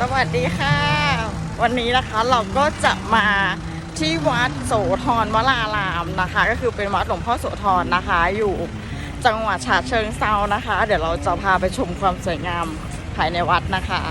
สวัสดีค่ะ วันนี้นะคะเราก็จะมาที่วัดโสธรวรารามนะคะ ก็คือเป็นวัดหลวงพ่อโสธรนะคะ อยู่จังหวัดฉะเชิงเซานะคะ เดี๋ยวเราจะพาไปชมความสวยงามภายในวัดนะคะ